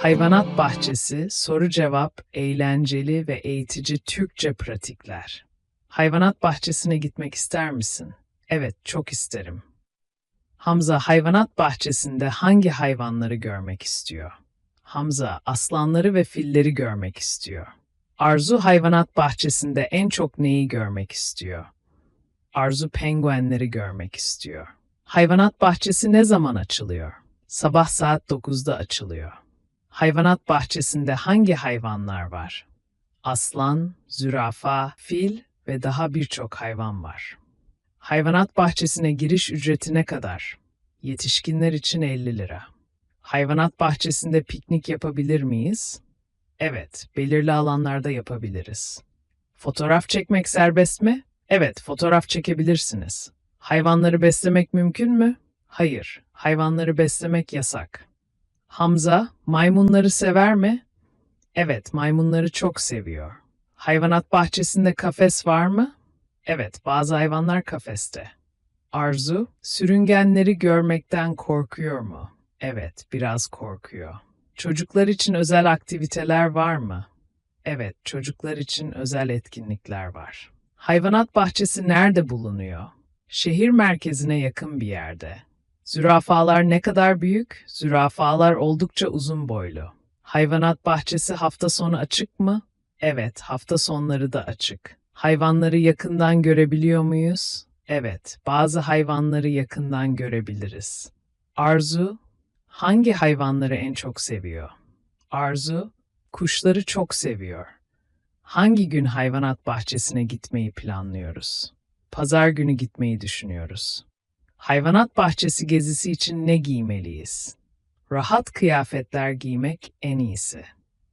Hayvanat bahçesi, soru cevap, eğlenceli ve eğitici Türkçe pratikler. Hayvanat bahçesine gitmek ister misin? Evet, çok isterim. Hamza hayvanat bahçesinde hangi hayvanları görmek istiyor? Hamza aslanları ve filleri görmek istiyor. Arzu hayvanat bahçesinde en çok neyi görmek istiyor? Arzu penguenleri görmek istiyor. Hayvanat bahçesi ne zaman açılıyor? Sabah saat 9'da açılıyor. Hayvanat bahçesinde hangi hayvanlar var? Aslan, zürafa, fil ve daha birçok hayvan var. Hayvanat bahçesine giriş ücreti ne kadar? Yetişkinler için 50 lira. Hayvanat bahçesinde piknik yapabilir miyiz? Evet, belirli alanlarda yapabiliriz. Fotoğraf çekmek serbest mi? Evet, fotoğraf çekebilirsiniz. Hayvanları beslemek mümkün mü? Hayır, hayvanları beslemek yasak. Hamza, maymunları sever mi? Evet, maymunları çok seviyor. Hayvanat bahçesinde kafes var mı? Evet, bazı hayvanlar kafeste. Arzu, sürüngenleri görmekten korkuyor mu? Evet, biraz korkuyor. Çocuklar için özel aktiviteler var mı? Evet, çocuklar için özel etkinlikler var. Hayvanat bahçesi nerede bulunuyor? Şehir merkezine yakın bir yerde. Zürafalar ne kadar büyük? Zürafalar oldukça uzun boylu. Hayvanat bahçesi hafta sonu açık mı? Evet, hafta sonları da açık. Hayvanları yakından görebiliyor muyuz? Evet, bazı hayvanları yakından görebiliriz. Arzu, hangi hayvanları en çok seviyor? Arzu, kuşları çok seviyor. Hangi gün hayvanat bahçesine gitmeyi planlıyoruz? Pazar günü gitmeyi düşünüyoruz. Hayvanat bahçesi gezisi için ne giymeliyiz? Rahat kıyafetler giymek en iyisi.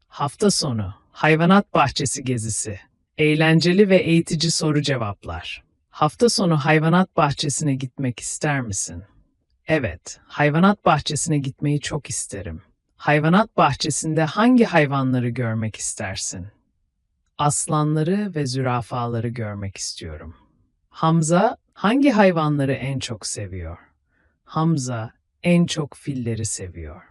Hafta sonu hayvanat bahçesi gezisi. Eğlenceli ve eğitici soru cevaplar. Hafta sonu hayvanat bahçesine gitmek ister misin? Evet, hayvanat bahçesine gitmeyi çok isterim. Hayvanat bahçesinde hangi hayvanları görmek istersin? Aslanları ve zürafaları görmek istiyorum. Hamza hangi hayvanları en çok seviyor? Hamza en çok filleri seviyor.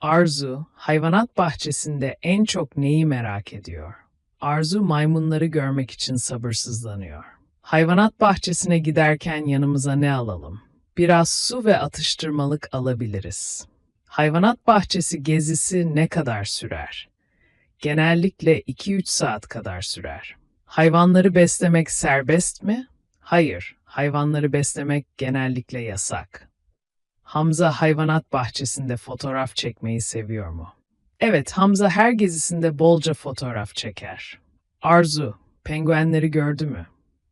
Arzu hayvanat bahçesinde en çok neyi merak ediyor? Arzu maymunları görmek için sabırsızlanıyor. Hayvanat bahçesine giderken yanımıza ne alalım? Biraz su ve atıştırmalık alabiliriz. Hayvanat bahçesi gezisi ne kadar sürer? Genellikle 2-3 saat kadar sürer. Hayvanları beslemek serbest mi? Hayır, hayvanları beslemek genellikle yasak. Hamza hayvanat bahçesinde fotoğraf çekmeyi seviyor mu? Evet, Hamza her gezisinde bolca fotoğraf çeker. Arzu, penguenleri gördü mü?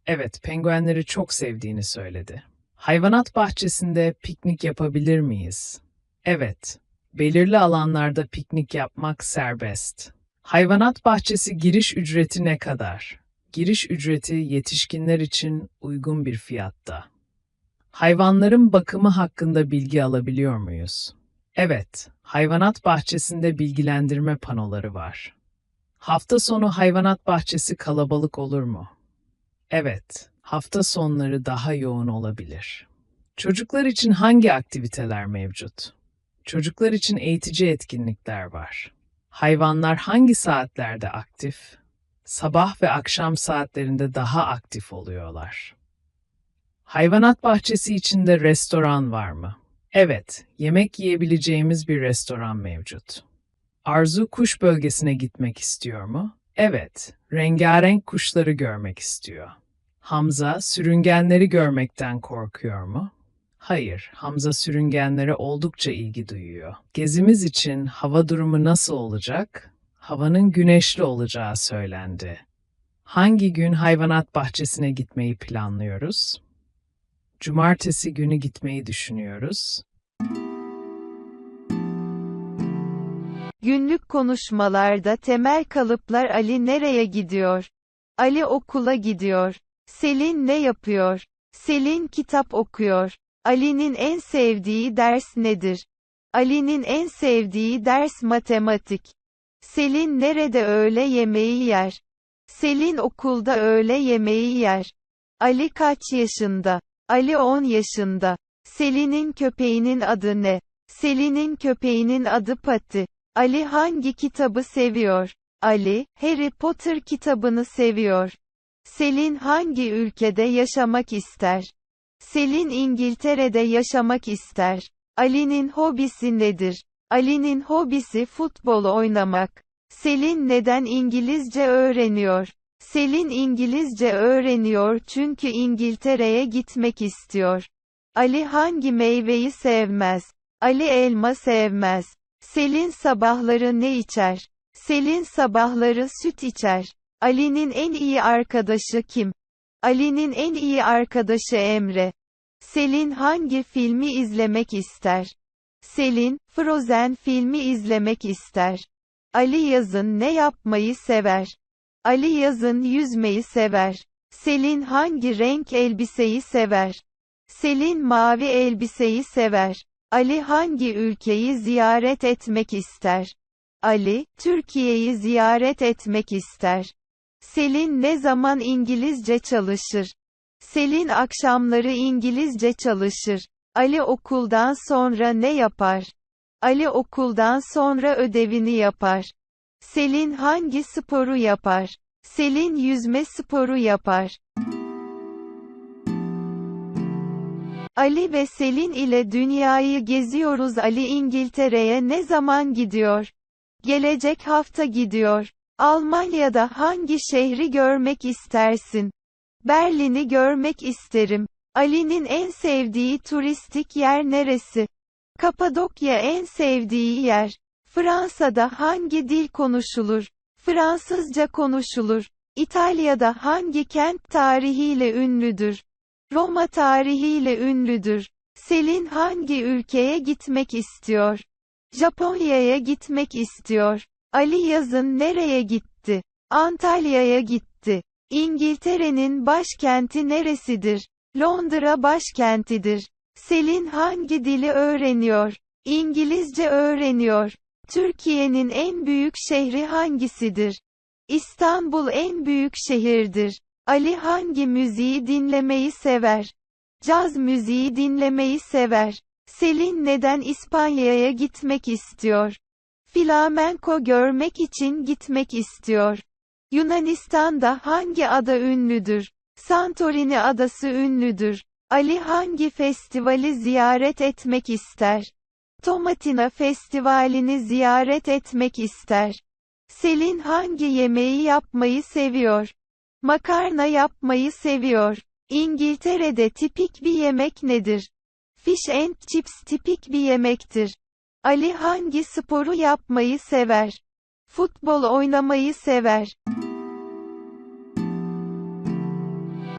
Evet, penguenleri çok sevdiğini söyledi. Hayvanat bahçesinde piknik yapabilir miyiz? Evet, belirli alanlarda piknik yapmak serbest. Hayvanat bahçesi giriş ücreti ne kadar? Giriş ücreti yetişkinler için uygun bir fiyatta. Hayvanların bakımı hakkında bilgi alabiliyor muyuz? Evet, hayvanat bahçesinde bilgilendirme panoları var. Hafta sonu hayvanat bahçesi kalabalık olur mu? Evet, hafta sonları daha yoğun olabilir. Çocuklar için hangi aktiviteler mevcut? Çocuklar için eğitici etkinlikler var. Hayvanlar hangi saatlerde aktif? Sabah ve akşam saatlerinde daha aktif oluyorlar. Hayvanat bahçesi içinde restoran var mı? Evet, yemek yiyebileceğimiz bir restoran mevcut. Arzu kuş bölgesine gitmek istiyor mu? Evet, rengarenk kuşları görmek istiyor. Hamza sürüngenleri görmekten korkuyor mu? Hayır, Hamza sürüngenlere oldukça ilgi duyuyor. Gezimiz için hava durumu nasıl olacak? Havanın güneşli olacağı söylendi. Hangi gün hayvanat bahçesine gitmeyi planlıyoruz? Cumartesi günü gitmeyi düşünüyoruz. Günlük konuşmalarda temel kalıplar Ali nereye gidiyor? Ali okula gidiyor. Selin ne yapıyor? Selin kitap okuyor. Ali'nin en sevdiği ders nedir? Ali'nin en sevdiği ders matematik. Selin nerede öğle yemeği yer? Selin okulda öğle yemeği yer. Ali kaç yaşında? Ali 10 yaşında. Selin'in köpeğinin adı ne? Selin'in köpeğinin adı Pati. Ali hangi kitabı seviyor? Ali, Harry Potter kitabını seviyor. Selin hangi ülkede yaşamak ister? Selin İngiltere'de yaşamak ister. Ali'nin hobisi nedir? Ali'nin hobisi futbol oynamak. Selin neden İngilizce öğreniyor? Selin İngilizce öğreniyor çünkü İngiltere'ye gitmek istiyor. Ali hangi meyveyi sevmez? Ali elma sevmez. Selin sabahları ne içer? Selin sabahları süt içer. Ali'nin en iyi arkadaşı kim? Ali'nin en iyi arkadaşı Emre. Selin hangi filmi izlemek ister? Selin, Frozen filmi izlemek ister. Ali yazın ne yapmayı sever? Ali yazın yüzmeyi sever. Selin hangi renk elbiseyi sever? Selin mavi elbiseyi sever. Ali hangi ülkeyi ziyaret etmek ister? Ali, Türkiye'yi ziyaret etmek ister. Selin ne zaman İngilizce çalışır? Selin akşamları İngilizce çalışır. Ali okuldan sonra ne yapar? Ali okuldan sonra ödevini yapar. Selin hangi sporu yapar? Selin yüzme sporu yapar. Ali ve Selin ile dünyayı geziyoruz. Ali İngiltere'ye ne zaman gidiyor? Gelecek hafta gidiyor. Almanya'da hangi şehri görmek istersin? Berlin'i görmek isterim. Ali'nin en sevdiği turistik yer neresi? Kapadokya en sevdiği yer. Fransa'da hangi dil konuşulur? Fransızca konuşulur. İtalya'da hangi kent tarihiyle ünlüdür? Roma tarihiyle ünlüdür. Selin hangi ülkeye gitmek istiyor? Japonya'ya gitmek istiyor. Ali yazın nereye gitti? Antalya'ya gitti. İngiltere'nin başkenti neresidir? Londra başkentidir. Selin hangi dili öğreniyor? İngilizce öğreniyor. Türkiye'nin en büyük şehri hangisidir? İstanbul en büyük şehirdir. Ali hangi müziği dinlemeyi sever? Caz müziği dinlemeyi sever. Selin neden İspanya'ya gitmek istiyor? Flamenko görmek için gitmek istiyor. Yunanistan'da hangi ada ünlüdür? Santorini adası ünlüdür. Ali hangi festivali ziyaret etmek ister? Tomatina Festivali'ni ziyaret etmek ister. Selin hangi yemeği yapmayı seviyor? Makarna yapmayı seviyor. İngiltere'de tipik bir yemek nedir? Fish and chips tipik bir yemektir. Ali hangi sporu yapmayı sever? Futbol oynamayı sever.